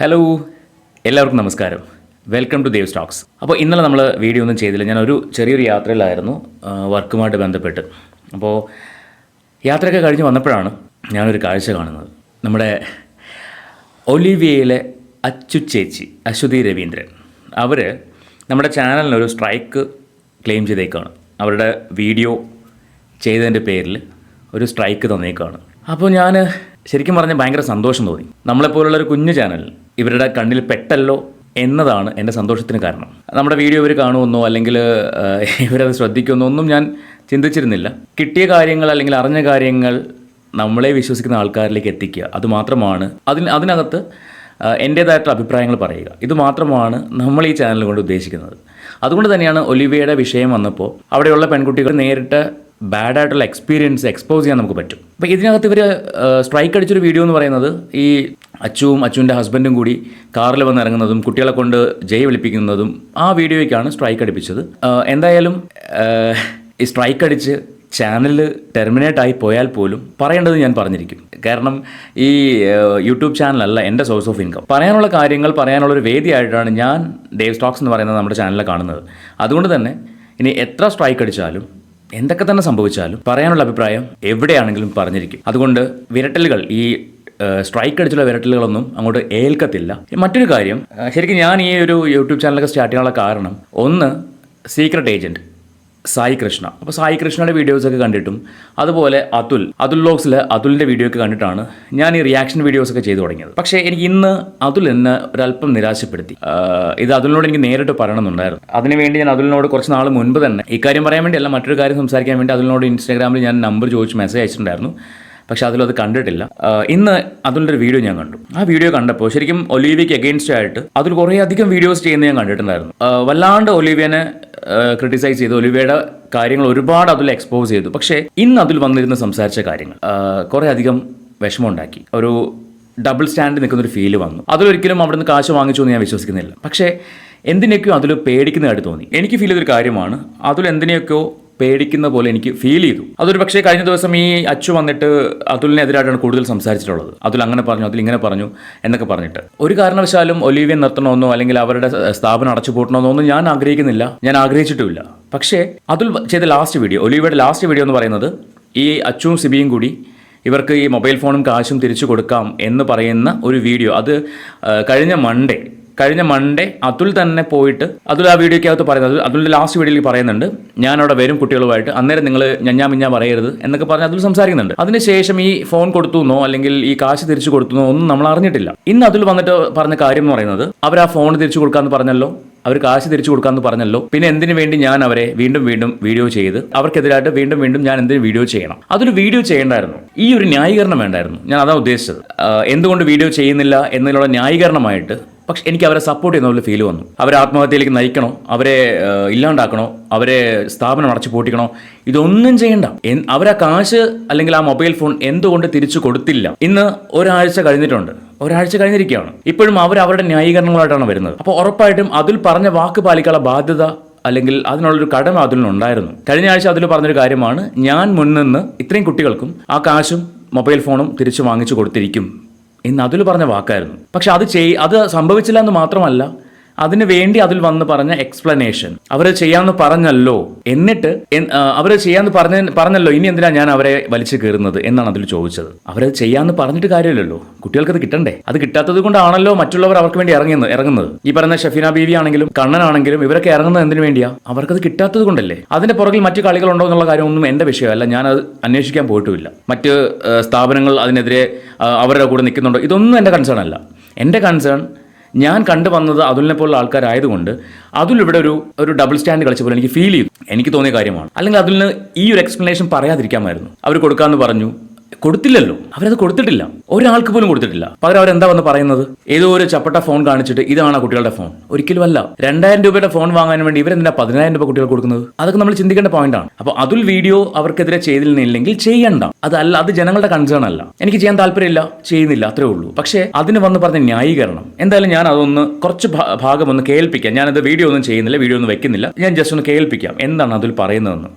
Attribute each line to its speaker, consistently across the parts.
Speaker 1: Hello എല്ലാവർക്കും നമസ്കാരം. Welcome to Dev Stokes അപ്പോൾ ഇന്നലെ നമ്മൾ വീഡിയോ ഒന്നും ചെയ്തില്ല. ഞാൻ ഒരു ചെറിയൊരു യാത്രയിലായിരുന്നു വർക്കുമായിട്ട് ബന്ധപ്പെട്ട്. അപ്പോൾ യാത്രയൊക്കെ കഴിഞ്ഞ് വന്നപ്പോഴാണ് ഞാനൊരു കാഴ്ച കാണുന്നത്. നമ്മുടെ ഒലിവിയയിലെ അച്ചു ചേച്ചി അശ്വതി രവീന്ദ്രൻ. അവർ നമ്മുടെ ചാനലിനൊരു സ്ട്രൈക്ക് ക്ലെയിം ചെയ്തേക്കാണ്. അവരുടെ വീഡിയോ ചെയ്തതിന്റെ പേരിൽ ഒരു സ്ട്രൈക്ക് തന്നേക്കാണ്. അപ്പോൾ ഞാൻ ശരിക്കും പറഞ്ഞാൽ ഭയങ്കര സന്തോഷം തോന്നി. നമ്മളെപ്പോലുള്ള ഒരു കുഞ്ഞു ചാനൽ ഇവരുടെ കണ്ണിൽ പെട്ടല്ലോ എന്നതാണ് എന്റെ സന്തോഷത്തിന് കാരണം. നമ്മുടെ വീഡിയോ ഇവർ കാണുമെന്നോ അല്ലെങ്കിൽ ഇവരത് ശ്രദ്ധിക്കുമെന്നോ ഒന്നും ഞാൻ ചിന്തിച്ചിരുന്നില്ല. കിട്ടിയ കാര്യങ്ങൾ അല്ലെങ്കിൽ അറിഞ്ഞ കാര്യങ്ങൾ നമ്മളെ വിശ്വസിക്കുന്ന ആൾക്കാരിലേക്ക് എത്തിക്കുക അതുമാത്രമാണ് അതിന് അതിനകത്ത് എന്റേതായിട്ടുള്ള അഭിപ്രായങ്ങൾ പറയുക. ഇത് മാത്രമാണ് നമ്മൾ ഈ ചാനൽ കൊണ്ട് ഉദ്ദേശിക്കുന്നത്. അതുകൊണ്ട് തന്നെയാണ് ഒലിവിയയുടെ വിഷയം വന്നപ്പോൾ അവിടെയുള്ള പെൺകുട്ടികൾ നേരിട്ട് ബാഡ് ആയിട്ടുള്ള എക്സ്പീരിയൻസ് എക്സ്പോസ് ചെയ്യാൻ നമുക്ക് പറ്റും. അപ്പോൾ ഇതിനകത്ത് ഇവർ സ്ട്രൈക്ക് അടിച്ചൊരു വീഡിയോ എന്ന് പറയുന്നത് ഈ അച്ചുവും അച്ചുവിന്റെ ഹസ്ബൻഡും കൂടി കാറിൽ വന്ന് ഇറങ്ങുന്നതും കുട്ടികളെ കൊണ്ട് ജയ് വിളിപ്പിക്കുന്നതും ആ വീഡിയോയ്ക്കാണ് സ്ട്രൈക്ക് അടിപ്പിച്ചത്. എന്തായാലും ഈ സ്ട്രൈക്ക് അടിച്ച് ചാനൽ ടെർമിനേറ്റ് ആയി പോയാൽ പോലും പറയേണ്ടത് ഞാൻ പറഞ്ഞിരിക്കും. കാരണം ഈ യൂട്യൂബ് ചാനലല്ല എന്റെ സോഴ്സ് ഓഫ് ഇൻകം പറയാനുള്ള കാര്യങ്ങൾ പറയാനുള്ള ഒരു വേദിയായിട്ടാണ് ഞാൻ ഡേവ് സ്റ്റോക്സ് എന്ന് പറയുന്നത് നമ്മുടെ ചാനലിൽ കാണുന്നത്. അതുകൊണ്ട് തന്നെ ഇനി എത്ര സ്ട്രൈക്ക് അടിച്ചാലും എന്തൊക്കെ തന്നെ സംഭവിച്ചാലും പറയാനുള്ള അഭിപ്രായം എവിടെയാണെങ്കിലും പറഞ്ഞിരിക്കും. അതുകൊണ്ട് വിരട്ടലുകൾ ഈ സ്ട്രൈക്ക് അടിച്ചുള്ള വിരട്ടലുകളൊന്നും അങ്ങോട്ട് ഏൽക്കത്തില്ല. മറ്റൊരു കാര്യം ശരിക്കും ഞാൻ ഈ ഒരു യൂട്യൂബ് ചാനലൊക്കെ സ്റ്റാർട്ട് ചെയ്യാനുള്ള കാരണം ഒന്ന് സീക്രട്ട് ഏജന്റ് സായി കൃഷ്ണ. അപ്പോൾ സായി കൃഷ്ണയുടെ വീഡിയോസൊക്കെ കണ്ടിട്ടും അതുപോലെ അതുൽ അതുൽ ലോക്സിൽ അതുലിന്റെ വീഡിയോ ഒക്കെ കണ്ടിട്ടാണ് ഞാൻ ഈ റിയാക്ഷൻ വീഡിയോസൊക്കെ ചെയ്തു തുടങ്ങിയത്. പക്ഷേ എനിക്ക് ഇന്ന് അതുൽ എന്നെ ഒരല്പം നിരാശപ്പെടുത്തി. ഇത് അതുലിനോട് എനിക്ക് നേരിട്ട് പറയണമെന്നുണ്ടായിരുന്നു. അതിനുവേണ്ടി ഞാൻ അതുലിനോട് കുറച്ച് നാൾ മുൻപ് തന്നെ ഇക്കാര്യം പറയാൻ വേണ്ടി അല്ല മറ്റൊരു കാര്യം സംസാരിക്കാൻ വേണ്ടി അതുലിനോട് ഇൻസ്റ്റാഗ്രാമിൽ ഞാൻ നമ്പർ ചോദിച്ച് മെസ്സേജ് അയച്ചിട്ടുണ്ടായിരുന്നു. പക്ഷേ അതിലത് കണ്ടിട്ടില്ല. ഇന്ന് അതിന്റെ ഒരു വീഡിയോ ഞാൻ കണ്ടു. ആ വീഡിയോ കണ്ടപ്പോൾ ശരിക്കും ഒലീവിയയ്ക്ക് അഗെയിൻസ്റ്റ് ആയിട്ട് അതിൽ കുറേ അധികം വീഡിയോസ് ചെയ്യുന്നത് ഞാൻ കണ്ടിട്ടുണ്ടായിരുന്നു. വല്ലാണ്ട് ഒലീവിയനെ ക്രിട്ടിസൈസ് ചെയ്തു. ഒലിവയുടെ കാര്യങ്ങൾ ഒരുപാട് അതിൽ എക്സ്പോസ് ചെയ്തു. പക്ഷേ ഇന്ന് അതിൽ വന്നിരുന്ന സംസാരിച്ച കാര്യങ്ങൾ കുറേ അധികം വിഷമമുണ്ടാക്കി. ഒരു ഡബിൾ സ്റ്റാൻഡ് നിൽക്കുന്ന ഒരു ഫീൽ വന്നു. അതിലൊരിക്കലും അവിടുന്ന് കാശ് വാങ്ങിച്ചു എന്ന് ഞാൻ വിശ്വസിക്കുന്നില്ല. പക്ഷേ എന്തിനൊക്കെയോ അതിൽ പേടിക്കുന്നതായിട്ട് തോന്നി. എനിക്ക് ഫീൽ ചെയ്തൊരു കാര്യമാണ് അതിൽ എന്തിനെയൊക്കെയോ പേടിക്കുന്ന പോലെ എനിക്ക് ഫീൽ ചെയ്തു. അതൊരു പക്ഷേ കഴിഞ്ഞ ദിവസം ഈ അച്ചു വന്നിട്ട് അതുലിനെതിരായിട്ടാണ് കൂടുതൽ സംസാരിച്ചിട്ടുള്ളത്. അതുൽ അങ്ങനെ പറഞ്ഞു അതിൽ ഇങ്ങനെ പറഞ്ഞു എന്നൊക്കെ പറഞ്ഞിട്ട്. ഒരു കാരണവശാലും ഒലീവിയൻ നിർത്തണമെന്നോ അല്ലെങ്കിൽ അവരുടെ സ്ഥാപനം അടച്ചു പൂട്ടണമെന്നോ ഒന്നും ഞാൻ ആഗ്രഹിക്കുന്നില്ല. ഞാൻ ആഗ്രഹിച്ചിട്ടുമില്ല. പക്ഷേ അതുൽ ചെയ്ത ലാസ്റ്റ് വീഡിയോ ഒലീവിയുടെ ലാസ്റ്റ് വീഡിയോ എന്ന് പറയുന്നത് ഈ അച്ചുവും സിബിയും കൂടി ഇവർക്ക് ഈ മൊബൈൽ ഫോണും കാശും തിരിച്ചു കൊടുക്കാം എന്ന് പറയുന്ന ഒരു വീഡിയോ അത് കഴിഞ്ഞ മൺഡേ കഴിഞ്ഞ മൺഡേ അതുൽ തന്നെ പോയിട്ട് അതുൽ ആ വീഡിയോയ്ക്കകത്ത് പറയുന്നത് അതുലിന്റെ ലാസ്റ്റ് വീഡിയോയിൽ പറയുന്നുണ്ട് ഞാൻ അവിടെ വരും കുട്ടികളുമായിട്ട് അന്നേരം നിങ്ങൾ ഞഞ്ഞാ മിഞ്ഞാ പറയരുത് എന്നൊക്കെ പറഞ്ഞ് അതുൽ സംസാരിക്കുന്നുണ്ട്. അതിനുശേഷം ഈ ഫോൺ കൊടുത്തു എന്നോ അല്ലെങ്കിൽ ഈ കാശ് തിരിച്ചു കൊടുത്തു എന്നോ ഒന്നും നമ്മൾ അറിഞ്ഞിട്ടില്ല. ഇന്ന് അതുൽ വന്നിട്ട് പറഞ്ഞ കാര്യം എന്ന് പറയുന്നത് അവർ ആ ഫോൺ തിരിച്ചു കൊടുക്കാമെന്ന് പറഞ്ഞല്ലോ അവർ കാശ് തിരിച്ചു കൊടുക്കാമെന്ന് പറഞ്ഞല്ലോ പിന്നെ എന്തിനു വേണ്ടി ഞാൻ അവരെ വീണ്ടും വീണ്ടും വീഡിയോ ചെയ്ത് അവർക്കെതിരായിട്ട് വീണ്ടും വീണ്ടും ഞാൻ എന്തിനു വീഡിയോ ചെയ്യണം? അതൊരു വീഡിയോ ചെയ്യേണ്ടായിരുന്നു. ഈ ഒരു ന്യായീകരണം വേണ്ടായിരുന്നു. ഞാൻ അതാ ഉദ്ദേശിച്ചത്. എന്തുകൊണ്ട് വീഡിയോ ചെയ്യുന്നില്ല എന്നതിനുള്ള ന്യായീകരണമായിട്ട് പക്ഷെ എനിക്ക് അവരെ സപ്പോർട്ട് ചെയ്യുന്ന പോലെ ഫീൽ വന്നു. അവരെ ആത്മഹത്യയിലേക്ക് നയിക്കണോ? അവരെ ഇല്ലാണ്ടാക്കണോ? അവരെ സ്ഥാപനം അടച്ചു പൂട്ടിക്കണോ? ഇതൊന്നും ചെയ്യണ്ട. അവരെ കാശ് അല്ലെങ്കിൽ ആ മൊബൈൽ ഫോൺ എന്തുകൊണ്ട് തിരിച്ചു കൊടുത്തില്ല? ഇന്ന് ഒരാഴ്ച കഴിഞ്ഞിട്ടുണ്ട്. ഒരാഴ്ച കഴിഞ്ഞിരിക്കുകയാണ്. ഇപ്പോഴും അവർ അവരുടെ ന്യായീകരണങ്ങളായിട്ടാണ് വരുന്നത്. അപ്പോൾ ഉറപ്പായിട്ടും അതിൽ പറഞ്ഞ വാക്ക് പാലിക്കാനുള്ള ബാധ്യത അല്ലെങ്കിൽ അതിനുള്ളൊരു കടമ അതിലുണ്ടായിരുന്നു കഴിഞ്ഞ ആഴ്ച അതിൽ പറഞ്ഞൊരു കാര്യമാണ് ഞാൻ മുൻനിന്ന് ഇത്രയും കുട്ടികൾക്കും ആ കാശും മൊബൈൽ ഫോണും തിരിച്ചു വാങ്ങിച്ചു കൊടുത്തിരിക്കും. എന്ന് അതിൽ പറഞ്ഞ വാക്കായിരുന്നു. പക്ഷെ അത് ചെയ് അത് സംഭവിച്ചില്ല എന്ന് മാത്രമല്ല അതിന് വേണ്ടി അതിൽ വന്ന് പറഞ്ഞ എക്സ്പ്ലനേഷൻ അവർ ചെയ്യാമെന്ന് പറഞ്ഞല്ലോ. എന്നിട്ട് അവർ ചെയ്യാന്ന് പറഞ്ഞ പറഞ്ഞല്ലോ. ഇനി എന്തിനാ ഞാൻ അവരെ വലിച്ചു കയറുന്നത് എന്നാണ് അതിൽ ചോദിച്ചത്. അവരത് ചെയ്യാന്ന് പറഞ്ഞിട്ട് കാര്യമില്ലല്ലോ. കുട്ടികൾക്ക് അത് കിട്ടണ്ടേ? അത് കിട്ടാത്തത് കൊണ്ടാണല്ലോ മറ്റുള്ളവർ അവർക്ക് വേണ്ടി ഇറങ്ങുന്നത് ഇറങ്ങുന്നത്. ഈ പറയുന്ന ഷഫീന ബീവി ആണെങ്കിലും കണ്ണനാണെങ്കിലും ഇവരൊക്കെ ഇറങ്ങുന്നത് എന്തിനു വേണ്ടിയാ? അവർക്കത് കിട്ടാത്തത് കൊണ്ടല്ലേ? അതിന്റെ പുറകിൽ മറ്റു കളികളുണ്ടോ എന്നുള്ള കാര്യമൊന്നും എന്റെ വിഷയമല്ല. അത് അന്വേഷിക്കാൻ പോയിട്ടുമില്ല. മറ്റ് സ്ഥാപനങ്ങൾ അതിനെതിരെ അവരുടെ കൂടെ നിൽക്കുന്നുണ്ടോ? ഇതൊന്നും എന്റെ കൺസേൺ അല്ല. എന്റെ കൺസേൺ ഞാൻ കണ്ടു വന്നത് അതുലിനെ പോലുള്ള ആൾക്കാരായതുകൊണ്ട് അതുൽ ഇവിടെ ഒരു ഒരു ഡബിൾ സ്റ്റാൻഡ് കളിച്ച പോലെ എനിക്ക് ഫീൽ ചെയ്തു. എനിക്ക് തോന്നിയ കാര്യമാണ്. അല്ലെങ്കിൽ അതുലിന് ഈ ഒരു എക്സ്പ്ലനേഷൻ പറയാതിരിക്കാമായിരുന്നു. അവർ കൊടുക്കാമെന്ന് പറഞ്ഞു. കൊടുത്തില്ലല്ലോ. അവരത് കൊടുത്തിട്ടില്ല. ഒരാൾക്ക് പോലും കൊടുത്തിട്ടില്ല. പകരം അവരെന്താ വന്ന് പറയുന്നത്? ഏതോ ഒരു ചപ്പട്ട ഫോൺ കാണിച്ചിട്ട് ഇതാണ് കുട്ടികളുടെ ഫോൺ. ഒരിക്കലും അല്ല രണ്ടായിരം രൂപയുടെ ഫോൺ വാങ്ങാൻ വേണ്ടി ഇവരെന്തിനാ പതിനായിരം രൂപ കുട്ടികൾ കൊടുക്കുന്നത്? അതൊക്കെ നമ്മൾ ചിന്തിക്കേണ്ട പോയിന്റ് ആണ്. അപ്പോൾ അതുൽ വീഡിയോ അവർക്കെതിരെ ചെയ്തില്ലെങ്കിൽ ചെയ്യണ്ട. അതല്ല അത് ജനങ്ങളുടെ കൺസേൺ അല്ല. എനിക്ക് ചെയ്യാൻ താല്പര്യമില്ല. ചെയ്യുന്നില്ല. അത്രേ ഉള്ളൂ. പക്ഷേ അതിന് വന്ന് പറഞ്ഞ ന്യായീകരണം. എന്തായാലും ഞാൻ അതൊന്ന് കുറച്ച് ഭാഗം ഒന്ന് കേൾപ്പിക്കാം. ഞാനത് വീഡിയോ ഒന്നും ചെയ്യുന്നില്ല. വീഡിയോ ഒന്നും വെക്കുന്നില്ല. ഞാൻ ജസ്റ്റ് ഒന്ന് കേൾപ്പിക്കാം. എന്താണ് അതിൽ പറയുന്നതെന്ന്?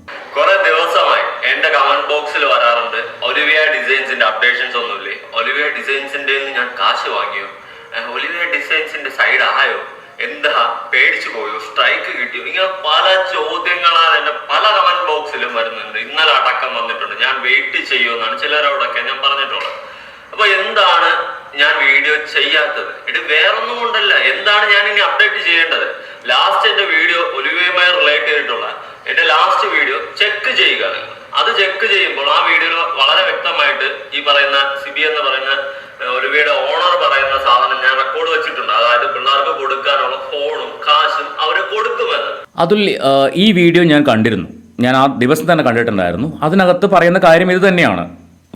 Speaker 2: പേടിച്ചു പോയോ? സ്ട്രൈക്ക് കിട്ടിയോ? ഇങ്ങനെ പല ചോദ്യങ്ങളാൽ എന്റെ പല കമന്റ് ബോക്സിലും വരുന്നുണ്ട്. ഇന്നലെ അടക്കം വന്നിട്ടുണ്ട്. ഞാൻ വെയിറ്റ് ചെയ്യുമെന്നാണ് ചിലരോടൊക്കെ ഞാൻ പറഞ്ഞിട്ടുള്ളത്. അപ്പൊ എന്താണ് ഞാൻ വീഡിയോ ചെയ്യാത്തത്? ഇത് വേറൊന്നും കൊണ്ടല്ല. എന്താണ് ഞാൻ ഇനി അപ്ഡേറ്റ് ചെയ്യേണ്ടത്? ലാസ്റ്റ് എന്റെ വീഡിയോ ഒലിവയുമായി റിലേറ്റ് ചെയ്തിട്ടുള്ള എന്റെ ലാസ്റ്റ് വീഡിയോ ചെക്ക് ചെയ്യുക. അത് ചെക്ക് ചെയ്യുമ്പോൾ ആ വീഡിയോ വളരെ വ്യക്തമായിട്ട് ഈ പറയുന്ന സിബി എന്ന് പറയുന്ന ഒലിവയുടെ
Speaker 1: അതുൽ ഈ വീഡിയോ ഞാൻ കണ്ടിരുന്നു. ഞാൻ ആ ദിവസം തന്നെ കണ്ടിട്ടുണ്ടായിരുന്നു. അതിനകത്ത് പറയുന്ന കാര്യം ഇത് തന്നെയാണ്.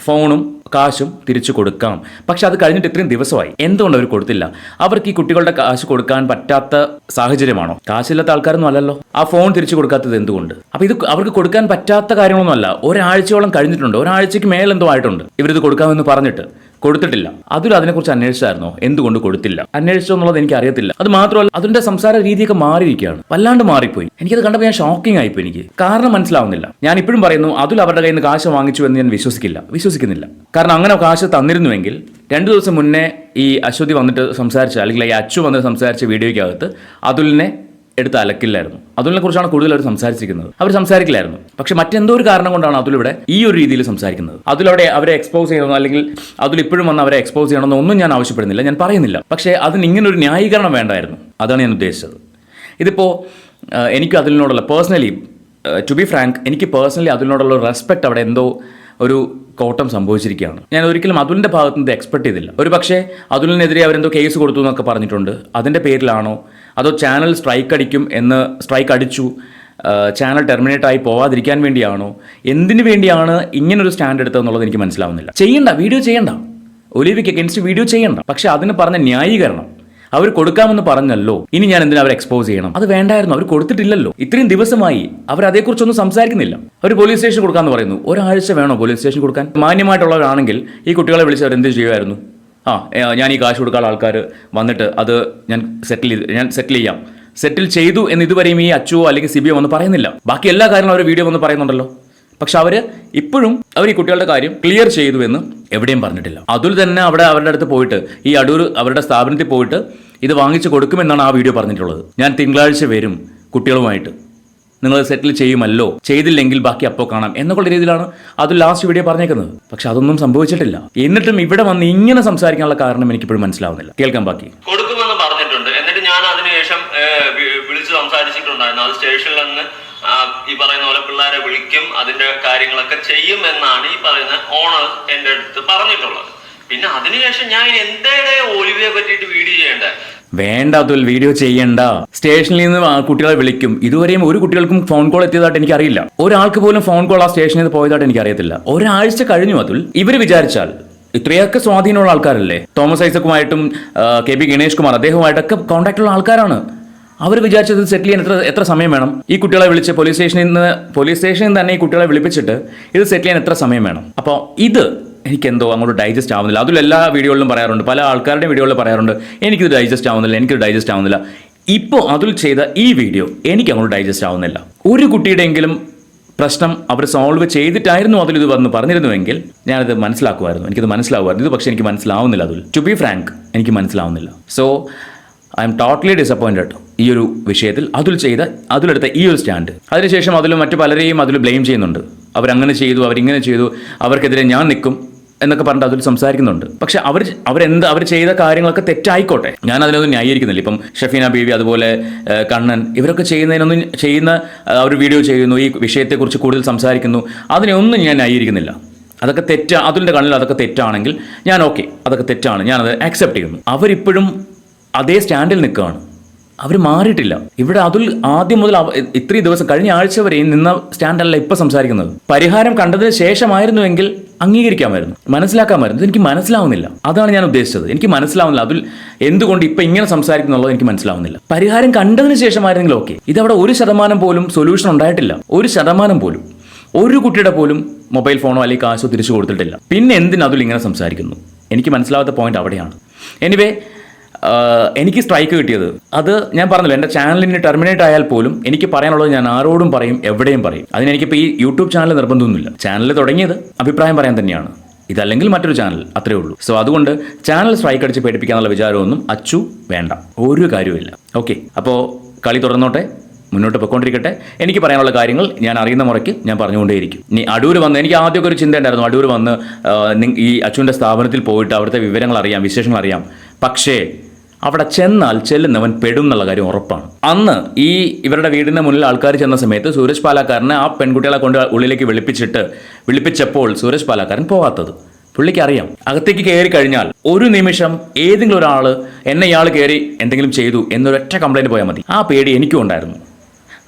Speaker 1: ഫോണും കാശും തിരിച്ചു കൊടുക്കാം പക്ഷെ അത് കഴിഞ്ഞിട്ട് ഇത്രയും ദിവസമായി. എന്തുകൊണ്ട് അവർ കൊടുത്തില്ല? അവർക്ക് ഈ കുട്ടികളുടെ കാശ് കൊടുക്കാൻ പറ്റാത്ത സാഹചര്യമാണോ? കാശില്ലാത്ത ആൾക്കാരൊന്നും അല്ലല്ലോ. ആ ഫോൺ തിരിച്ചു കൊടുക്കാത്തത് എന്തുകൊണ്ട്? അപ്പൊ ഇത് അവർക്ക് കൊടുക്കാൻ പറ്റാത്ത കാര്യങ്ങളൊന്നും അല്ല ഒരാഴ്ചയോളം കഴിഞ്ഞിട്ടുണ്ട്. ഒരാഴ്ചയ്ക്ക് മേലെന്തോ ആയിട്ടുണ്ട്. ഇവരിത് കൊടുക്കാമെന്ന് പറഞ്ഞിട്ട്. കൊടുത്തിട്ടില്ല. അതിൽ അതിനെക്കുറിച്ച് അന്വേഷിച്ചായിരുന്നോ? എന്തുകൊണ്ട് കൊടുത്തില്ല? അന്വേഷിച്ചോ എന്നുള്ളത് എനിക്ക് അറിയത്തില്ല അത് മാത്രമല്ല അതിന്റെ സംസാര രീതിയൊക്കെ മാറിയിരിക്കുകയാണ്. വല്ലാണ്ട് മാറിപ്പോയി. എനിക്കത് കണ്ടപ്പോൾ ഞാൻ ഷോക്കിംഗ് ആയിപ്പോയി എനിക്ക്. കാരണം മനസ്സിലാവുന്നില്ല. ഞാൻ ഇപ്പോഴും പറയുന്നു അതിൽ അവരുടെ കയ്യിൽ നിന്ന് കാശ് വാങ്ങിച്ചു എന്ന് ഞാൻ വിശ്വസിക്കില്ല. വിശ്വസിക്കുന്നില്ല. കാരണം അങ്ങനെ കാശ് തന്നിരുന്നുവെങ്കിൽ രണ്ടു ദിവസം മുന്നേ ഈ അശ്വതി വന്നിട്ട് സംസാരിച്ച അല്ലെങ്കിൽ ഈ അച്ചു വന്നിട്ട് സംസാരിച്ച വീഡിയോയ്ക്കകത്ത് അതുലിനെ എടുത്ത് അലക്കില്ലായിരുന്നു. അതുലിനെ കുറിച്ചാണ് കൂടുതൽ അവർ സംസാരിച്ചിരിക്കുന്നത്. അവർ സംസാരിക്കില്ലായിരുന്നു. പക്ഷെ മറ്റെന്തോ ഒരു കാരണം കൊണ്ടാണ് അതുൽ ഇവിടെ ഈ ഒരു രീതിയിൽ സംസാരിക്കുന്നത്. അതിലവിടെ അവരെ എക്സ്പോസ് ചെയ്യണമെന്നോ അല്ലെങ്കിൽ അതിൽ ഇപ്പോഴും വന്ന് അവരെ എക്സ്പോസ് ചെയ്യണമെന്നോ ഒന്നും ഞാൻ ആവശ്യപ്പെടുന്നില്ല. ഞാൻ പറയുന്നില്ല. പക്ഷേ അതിന് ഇങ്ങനെ ഒരു ന്യായീകരണം വേണ്ടായിരുന്നു. അതാണ് ഞാൻ ഉദ്ദേശിച്ചത്. ഇതിപ്പോൾ എനിക്ക് അതിനോടുള്ള പേഴ്സണലി ടു ബി ഫ്രാങ്ക് എനിക്ക് പേഴ്സണലി അതിനോടുള്ള റെസ്പെക്ട് അവിടെ എന്തോ ഒരു കോട്ടം സംഭവിച്ചിരിക്കുകയാണ്. ഞാൻ ഒരിക്കലും അതുലിന്റെ ഭാഗത്തുനിന്ന് എക്സ്പെക്ട് ചെയ്തില്ല. ഒരു പക്ഷേ അതുലിനെതിരെ അവരെന്തോ കേസ് കൊടുത്തു എന്നൊക്കെ പറഞ്ഞിട്ടുണ്ട്. അതിന്റെ പേരിലാണോ അതോ ചാനൽ സ്ട്രൈക്ക് അടിക്കും എന്ന് സ്ട്രൈക്ക് അടിച്ചു ചാനൽ ടെർമിനേറ്റ് ആയി പോവാതിരിക്കാൻ വേണ്ടിയാണോ? എന്തിനു വേണ്ടിയാണ് ഇങ്ങനൊരു സ്റ്റാൻഡ് എടുത്തതെന്നുള്ളത് എനിക്ക് മനസ്സിലാവുന്നില്ല. ചെയ്യണ്ട വീഡിയോ ചെയ്യണ്ട. ഒലിവിക്ക് അഗൻസ്റ്റ് വീഡിയോ ചെയ്യണ്ട. പക്ഷെ അതിന് പറഞ്ഞ ന്യായീകരണം അവർ കൊടുക്കാമെന്ന് പറഞ്ഞല്ലോ. ഇനി ഞാൻ എന്തിനാ അവരെ എക്സ്പോസ് ചെയ്യണം? അത് വേണ്ടായിരുന്നു അവർ കൊടുത്തിട്ടില്ലല്ലോ. ഇത്രയും ദിവസമായി അവർ അതേക്കുറിച്ചൊന്നും സംസാരിക്കുന്നില്ല. അവർ പോലീസ് സ്റ്റേഷൻ കൊടുക്കാന്ന് പറയുന്നു. ഒരാഴ്ച വേണോ പോലീസ് സ്റ്റേഷൻ കൊടുക്കാൻ? മാന്യമായിട്ടുള്ളവരാണെങ്കിൽ ഈ കുട്ടികളെ വിളിച്ച് അവർ എന്ത് ചെയ്യുമായിരുന്നു? ആ ഞാൻ ഈ കാശ് കൊടുക്കാൻ ആൾക്കാർ വന്നിട്ട് അത് ഞാൻ സെറ്റിൽ ചെയ്ത് ഞാൻ സെറ്റിൽ ചെയ്യാം. സെറ്റിൽ ചെയ്തു എന്ന് ഇതുവരെയും ഈ അച്ചുവോ അല്ലെങ്കിൽ സിബിയോ ഒന്നും പറയുന്നില്ല. ബാക്കി എല്ലാ കാര്യങ്ങളും അവർ വീഡിയോ വന്ന് പറയുന്നുണ്ടല്ലോ. പക്ഷെ അവർ ഇപ്പോഴും അവർ ഈ കുട്ടികളുടെ കാര്യം ക്ലിയർ ചെയ്തു എന്ന് എവിടെയും പറഞ്ഞിട്ടില്ല. അതുൽ തന്നെ അവിടെ അവരുടെ അടുത്ത് പോയിട്ട് ഈ അടൂർ അവരുടെ സ്ഥാപനത്തിൽ പോയിട്ട് ഇത് വാങ്ങിച്ച് കൊടുക്കുമെന്നാണ് ആ വീഡിയോ പറഞ്ഞിട്ടുള്ളത്. ഞാൻ തിങ്കളാഴ്ച വരും കുട്ടികളുമായിട്ട്. നിങ്ങൾ സെറ്റിൽ ചെയ്യുമല്ലോ? ചെയ്തില്ലെങ്കിൽ ബാക്കി അപ്പോൾ കാണാം എന്നൊക്കെ രീതിയിലാണ് അത് ലാസ്റ്റ് വീഡിയോ പറഞ്ഞേക്കുന്നത്. പക്ഷെ അതൊന്നും സംഭവിച്ചിട്ടില്ല. എന്നിട്ടും ഇവിടെ വന്ന് ഇങ്ങനെ സംസാരിക്കാനുള്ള കാരണം എനിക്കിപ്പോഴും മനസ്സിലാവുന്നില്ല. കേൾക്കാം ബാക്കി.
Speaker 2: കൊടുക്കുമെന്ന് പറഞ്ഞിട്ടുണ്ട്. എന്നിട്ട് ഞാൻ അതിനുശേഷം വിളിച്ചു സംസാരിച്ചിട്ടുണ്ടായിരുന്നു. അത് സ്റ്റേഷനിൽ നിന്ന് ഈ പറയുന്ന പോലെ പിള്ളേരെ വിളിക്കും അതിന്റെ കാര്യങ്ങളൊക്കെ ചെയ്യും എന്നാണ് ഈ പറയുന്ന ഓണർ എന്റെ അടുത്ത് പറഞ്ഞിട്ടുള്ളത്. പിന്നെ അതിനുശേഷം ഞാൻ എന്തേടെ ഒലിവിയെ പറ്റിയിട്ട് വീഡിയോ ചെയ്യണ്ടേ?
Speaker 1: വേണ്ട അതുൽ വീഡിയോ ചെയ്യണ്ട. സ്റ്റേഷനിൽ നിന്ന് കുട്ടികളെ വിളിക്കും. ഇതുവരെയും ഒരു കുട്ടികൾക്കും ഫോൺ കോൾ എത്തിയതായിട്ട് എനിക്കറിയില്ല. ഒരാൾക്ക് പോലും ഫോൺ കോൾ ആ സ്റ്റേഷനിൽ നിന്ന് പോയതായിട്ട് എനിക്കറിയത്തില്ല. ഒരാഴ്ച കഴിഞ്ഞു അതുൽ. ഇവർ വിചാരിച്ചാൽ ഇത്രയൊക്കെ സ്വാധീനമുള്ള ആൾക്കാരല്ലേ? തോമസ് ഐസക്കുമായിട്ടും കെ പി ഗണേഷ് കുമാർ അദ്ദേഹവുമായിട്ടൊക്കെ കോൺടാക്ട് ഉള്ള ആൾക്കാരാണ്. അവർ വിചാരിച്ചത് സെറ്റിൽ ചെയ്യാൻ എത്ര എത്ര സമയം വേണം? ഈ കുട്ടികളെ വിളിച്ച് പോലീസ് സ്റ്റേഷനിൽ നിന്ന് പോലീസ് സ്റ്റേഷനിൽ നിന്ന് തന്നെ ഈ കുട്ടികളെ വിളിപ്പിച്ചിട്ട് ഇത് സെറ്റിൽ ചെയ്യാൻ എത്ര സമയം വേണം? അപ്പോൾ ഇത് എനിക്കെന്തോ അങ്ങോട്ട് ഡൈജസ്റ്റ് ആവുന്നില്ല. അതിൽ എല്ലാ വീഡിയോകളിലും പറയാറുണ്ട്. പല ആൾക്കാരുടെയും വീഡിയോകളിൽ പറയാറുണ്ട് എനിക്കിത് ഡൈജസ്റ്റ് ആവുന്നില്ല എനിക്കിത് ഡൈജസ്റ്റ് ആവുന്നില്ല. ഇപ്പോൾ അതിൽ ചെയ്ത ഈ വീഡിയോ എനിക്ക് അങ്ങോട്ട് ഡൈജസ്റ്റ് ആവുന്നില്ല. ഒരു കുട്ടിയുടെയെങ്കിലും പ്രശ്നം അവർ സോൾവ് ചെയ്തിട്ടായിരുന്നു അതിൽ ഇത് വന്ന് പറഞ്ഞിരുന്നുവെങ്കിൽ ഞാനത് മനസ്സിലാക്കുമായിരുന്നു. എനിക്കത് മനസ്സിലാവുമായിരുന്നു. ഇത് പക്ഷേ എനിക്ക് മനസ്സിലാവുന്നില്ല അതിൽ. ടു ബി ഫ്രാങ്ക് എനിക്ക് മനസ്സിലാവുന്നില്ല. So I M totally disappointed ഈ ഒരു വിഷയത്തിൽ അതിൽ ചെയ്ത അതിലെടുത്ത ഈ ഒരു സ്റ്റാൻഡ് അതിനുശേഷം അതിൽ മറ്റു പലരെയും അതിൽ ബ്ലെയിം ചെയ്യുന്നുണ്ട്. അവരങ്ങനെ ചെയ്തു അവരിങ്ങനെ ചെയ്തു അവർക്കെതിരെ ഞാൻ നിൽക്കും. എന്നൊക്കെ പറഞ്ഞിട്ട് അതിൽ സംസാരിക്കുന്നുണ്ട്. പക്ഷെ അവർ അവരെന്ത് അവർ ചെയ്ത കാര്യങ്ങളൊക്കെ തെറ്റായിക്കോട്ടെ. ഞാൻ അതിനൊന്നും ന്യായീകരിക്കുന്നില്ല. ഇപ്പം ഷഫീന ബീവി അതുപോലെ കണ്ണൻ ഇവരൊക്കെ ചെയ്യുന്നതിനൊന്നും ചെയ്യുന്ന ഒരു വീഡിയോ ചെയ്യുന്നു. ഈ വിഷയത്തെക്കുറിച്ച് കൂടുതൽ സംസാരിക്കുന്നു. അതിനെയൊന്നും ഞാൻ ന്യായീകരിക്കുന്നില്ല. അതൊക്കെ തെറ്റാ അതുലിന്റെ കണ്ണിൽ അതൊക്കെ തെറ്റാണെങ്കിൽ ഞാൻ ഓക്കെ അതൊക്കെ തെറ്റാണ്. ഞാനത് ആക്സെപ്റ്റ് ചെയ്യുന്നു. അവരിപ്പോഴും അതേ സ്റ്റാൻഡിൽ നിൽക്കുകയാണ്. അവർ മാറിയിട്ടില്ല. ഇവിടെ അതിൽ ആദ്യം മുതൽ ഇത്രയും ദിവസം കഴിഞ്ഞ ആഴ്ച വരെയും നിന്ന സ്റ്റാൻഡല്ല ഇപ്പൊ സംസാരിക്കുന്നത്. പരിഹാരം കണ്ടതിന് ശേഷമായിരുന്നുവെങ്കിൽ അംഗീകരിക്കാമായിരുന്നു. മനസ്സിലാക്കാമായിരുന്നു. എനിക്ക് മനസ്സിലാവുന്നില്ല. അതാണ് ഞാൻ ഉദ്ദേശിച്ചത്. എനിക്ക് മനസ്സിലാവുന്നില്ല. അതിൽ എന്തുകൊണ്ട് ഇപ്പൊ ഇങ്ങനെ സംസാരിക്കുന്നുള്ളത് എനിക്ക് മനസ്സിലാവുന്നില്ല. പരിഹാരം കണ്ടതിന് ശേഷമായിരുന്നെങ്കിൽ ഓക്കെ. ഇതവിടെ ഒരു ശതമാനം പോലും സൊല്യൂഷൻ ഉണ്ടായിട്ടില്ല. ഒരു ശതമാനം പോലും. ഒരു കുട്ടിയുടെ പോലും മൊബൈൽ ഫോണോ അല്ലെങ്കിൽ കാശോ തിരിച്ചു കൊടുത്തിട്ടില്ല. പിന്നെ എന്തിനാ അതിൽ ഇങ്ങനെ സംസാരിക്കുന്നു? എനിക്ക് മനസ്സിലാവാത്ത പോയിന്റ് അവിടെയാണ്. എനിവേ എനിക്ക് സ്ട്രൈക്ക് കിട്ടിയത്. അത് ഞാൻ പറഞ്ഞല്ലോ എന്റെ ചാനലിന് ടെർമിനേറ്റ് ആയാൽ പോലും എനിക്ക് പറയാനുള്ളത് ഞാൻ ആരോടും പറയും എവിടെയും പറയും. അതിന് എനിക്കിപ്പോൾ ഈ യൂട്യൂബ് ചാനൽ നിർബന്ധമൊന്നുമില്ല. ചാനൽ തുടങ്ങിയത് അഭിപ്രായം പറയാൻ തന്നെയാണ്. ഇതല്ലെങ്കിൽ മറ്റൊരു ചാനൽ അത്രേ ഉള്ളൂ. സോ അതുകൊണ്ട് ചാനൽ സ്ട്രൈക്ക് അടിച്ച് പേടിപ്പിക്കാനുള്ള വിചാരമൊന്നും അച്ചു വേണ്ട. ഒരു കാര്യമില്ല ഓക്കെ അപ്പോൾ കളി തുടർന്നോട്ടെ മുന്നോട്ട് പോയിക്കൊണ്ടിരിക്കട്ടെ. എനിക്ക് പറയാനുള്ള കാര്യങ്ങൾ ഞാൻ അറിയുന്ന മുറയ്ക്ക് ഞാൻ പറഞ്ഞുകൊണ്ടേയിരിക്കും. ഇനി അടൂർ വന്ന് എനിക്ക് ആദ്യമൊക്കെ ഒരു ചിന്ത ഉണ്ടായിരുന്നു. അടൂർ വന്ന് ഈ അച്ചുവിന്റെ സ്ഥാപനത്തിൽ പോയിട്ട് അവിടുത്തെ വിവരങ്ങൾ അറിയാം വിശേഷങ്ങൾ അറിയാം. പക്ഷേ അവിടെ ചെന്നാൽ ചെല്ലുന്നവൻ പെടും എന്നുള്ള കാര്യം ഉറപ്പാണ്. അന്ന് ഈ ഇവരുടെ വീടിന്റെ മുന്നിൽ ആൾക്കാർ ചെന്ന സമയത്ത് സൂരജ് പാലാക്കാരനെ ആ പെൺകുട്ടികളെ കൊണ്ട് ഉള്ളിലേക്ക് വിളിപ്പിച്ചിട്ട് വിളിപ്പിച്ചപ്പോൾ സൂരജ് പാലാക്കാരൻ പോകാത്തത് പുള്ളിക്ക് അറിയാം. അകത്തേക്ക് കയറി കഴിഞ്ഞാൽ ഒരു നിമിഷം ഏതെങ്കിലും ഒരാൾ എന്നെ ഇയാൾ കയറി എന്തെങ്കിലും ചെയ്തു എന്നൊരൊറ്റ കംപ്ലൈന്റ് പോയാൽ മതി. ആ പേടി എനിക്കും ഉണ്ടായിരുന്നു.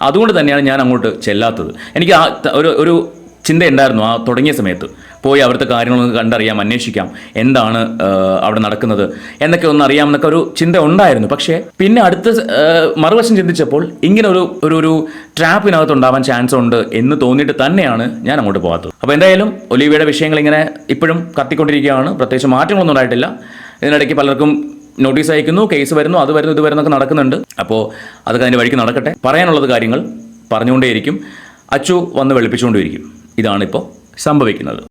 Speaker 1: അതുകൊണ്ട് തന്നെയാണ് ഞാൻ അങ്ങോട്ട് ചെല്ലാത്തത്. എനിക്ക് ആ ഒരു ഒരു ചിന്ത ഉണ്ടായിരുന്നു ആ തുടങ്ങിയ സമയത്ത്. പോയി അവിടുത്തെ കാര്യങ്ങളൊന്ന് കണ്ടറിയാം അന്വേഷിക്കാം. എന്താണ് അവിടെ നടക്കുന്നത് എന്നൊക്കെ ഒന്ന് അറിയാമെന്നൊക്കെ ഒരു ചിന്ത ഉണ്ടായിരുന്നു. പക്ഷേ പിന്നെ അടുത്ത മറുവശം ചിന്തിച്ചപ്പോൾ ഇങ്ങനെ ഒരു ഒരു ഒരു ട്രാപ്പിനകത്ത് ഉണ്ടാവാൻ ചാൻസ് ഉണ്ട് എന്ന് തോന്നിയിട്ട് തന്നെയാണ് ഞാൻ അങ്ങോട്ട് പോകാത്തത്. അപ്പോൾ എന്തായാലും ഒലീവയുടെ വിഷയങ്ങൾ ഇങ്ങനെ ഇപ്പോഴും കത്തിക്കൊണ്ടിരിക്കുകയാണ്. പ്രത്യേകിച്ച് മാറ്റങ്ങളൊന്നും ഉണ്ടായിട്ടില്ല. ഇതിനിടയ്ക്ക് പലർക്കും നോട്ടീസ് അയക്കുന്നു കേസ് വരുന്നു അത് വരുന്നു ഇത് വരുന്നൊക്കെ നടക്കുന്നുണ്ട്. അപ്പോൾ അതൊക്കെ അതിന്റെ വഴിക്ക് നടക്കട്ടെ. പറയാനുള്ളത് കാര്യങ്ങൾ പറഞ്ഞുകൊണ്ടേയിരിക്കും. അച്ചു വന്ന് വെളുപ്പിച്ചുകൊണ്ടിരിക്കും. ഇതാണിപ്പോൾ സംഭവിക്കുന്നത്.